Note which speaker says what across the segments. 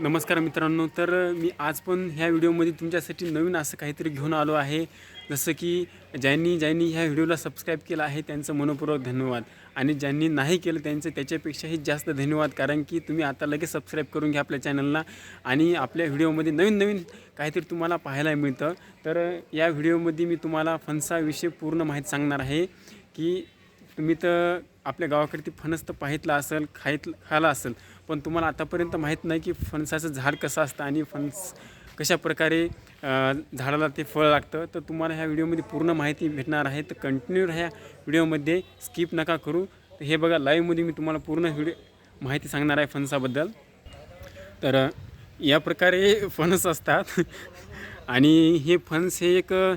Speaker 1: नमस्कार मित्रांनो तर मी आज पण ह्या व्हिडिओमध्ये तुमच्यासाठी नवीन असं काहीतरी घेऊन आलो आहे. जसं की ज्यांनी ज्यांनी ह्या व्हिडिओला सबस्क्राईब केलं आहे त्यांचं मनपूर्वक धन्यवाद. आणि ज्यांनी नाही केलं त्यांचं त्याच्यापेक्षाही जास्त धन्यवाद. कारण की तुम्ही आता लगेच सबस्क्राईब करून घ्या आपल्या चॅनलला आणि आपल्या व्हिडिओमध्ये नवीन नवीन काहीतरी तुम्हाला पाहायला मिळतं. तर या व्हिडिओमध्ये मी तुम्हाला फणसाविषयी पूर्ण माहिती सांगणार आहे की तुम्ही तर आपल्या गावाकडे ती फणस तर पाहितला असेल खायत खायला असेल पण तुम्हाला आतापर्यंत माहीत नाही की फणसाचं झाड कसं असतं आणि फणस कशा प्रकारे झाडाला ते फळ लागतं. तर तुम्हाला ह्या व्हिडिओमध्ये पूर्ण माहिती भेटणार आहे. तर कंटिन्यू ह्या व्हिडिओमध्ये. स्किप नका करू. तर हे बघा लाईव्हमध्ये मी तुम्हाला पूर्ण व्हिडिओ माहिती सांगणार आहे फणसाबद्दल. तर या प्रकारे फणस असतात. आणि हे फणस हे एक अ,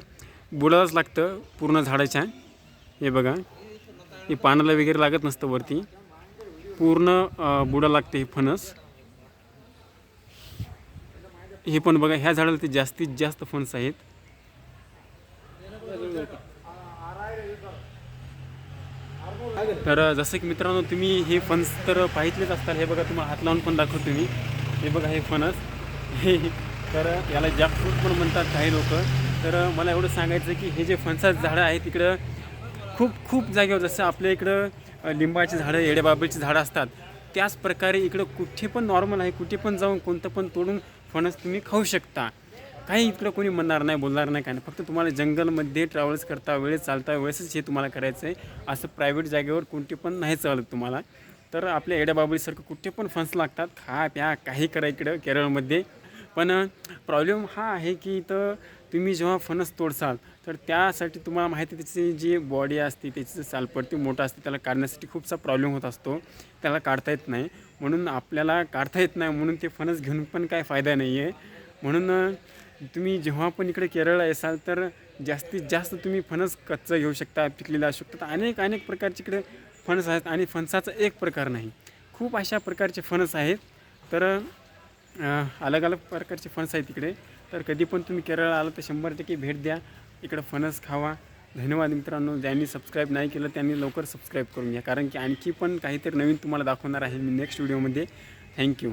Speaker 1: बुडालाच लागतं पूर्ण झाडाच्या. हे बघा. हे पानाला वगैरे लागत नसतं वरती. पूर्ण बुडा लागते हे फणस. हे पण बघा ह्या झाडाला ते जास्तीत जास्त फणस आहेत. तर जसं की मित्रांनो तुम्ही हे फणस तर पाहितलेच असतात हे बघा तुम्हाला हात लावून पण दाखवतो मी. हे बघा हे फणस. हे तर याला जॅकफ्रूट पण म्हणतात काही लोक. तर मला एवढं सांगायचं की हे जे फणसाचं झाडं आहे तिकडं खूप खूप जागेवर जसं आपल्या इकडं लिंबाची झाडं येडेबाबळीची झाडं असतात त्याच प्रकारे इकडं कुठे पण नॉर्मल आहे कुठे पण जाऊन कोणतं पण तोडून फणस तुम्ही खाऊ शकता. काही इकडं कोणी म्हणणार नाही बोलणार नाही काय नाही. फक्त तुम्हाला जंगलमध्ये ट्रॅव्हल्स करता वेळेस चालता वेळेसच हे तुम्हाला करायचं आहे. असं प्रायव्हेट जागेवर कोणते पण नाही चालत तुम्हाला. तर आपल्या येड्याबाबळीसारखं कुठे पण फणस लागतात खा प्या काही करा इकडं केरळमध्ये. पण प्रॉब्लेम हा आहे की इथं तुम्ही जेव्हा फणस तोडसाल तर त्यासाठी तुम्हाला माहिती त्याची जी बॉडी असते त्याची जी सालपट्टी मोठं असते त्याला काढण्यासाठी खूपसा प्रॉब्लेम होत असतो. त्याला काढता येत नाही. म्हणून आपल्याला काढता येत नाही म्हणून ते फणस घेऊन पण काय फायदा नाही आहे म्हणून तुम्ही जेव्हा पण इकडे केरळला येसाल तर जास्तीत जास्त तुम्ही फणस कच्चं घेऊ शकता पिकलेलं असू शकतात अनेक अनेक प्रकारचे इकडे फणस आहेत आणि फणसाचा एक प्रकार नाही. खूप अशा प्रकारचे फणस आहेत. तर अलग अलग प्रकारचे फणस आहेत तिकडे तर कधी पण तुम्ही केरळला आलं तर शंभर टक्के भेट द्या. इकडं फणस खावा. धन्यवाद मित्रांनो. ज्यांनी सबस्क्राईब नाही केलं त्यांनी लवकर सबस्क्राईब करून घ्या. कारण की आणखी पण काहीतरी नवीन तुम्हाला दाखवणार आहे मी नेक्स्ट व्हिडिओमध्ये थँक्यू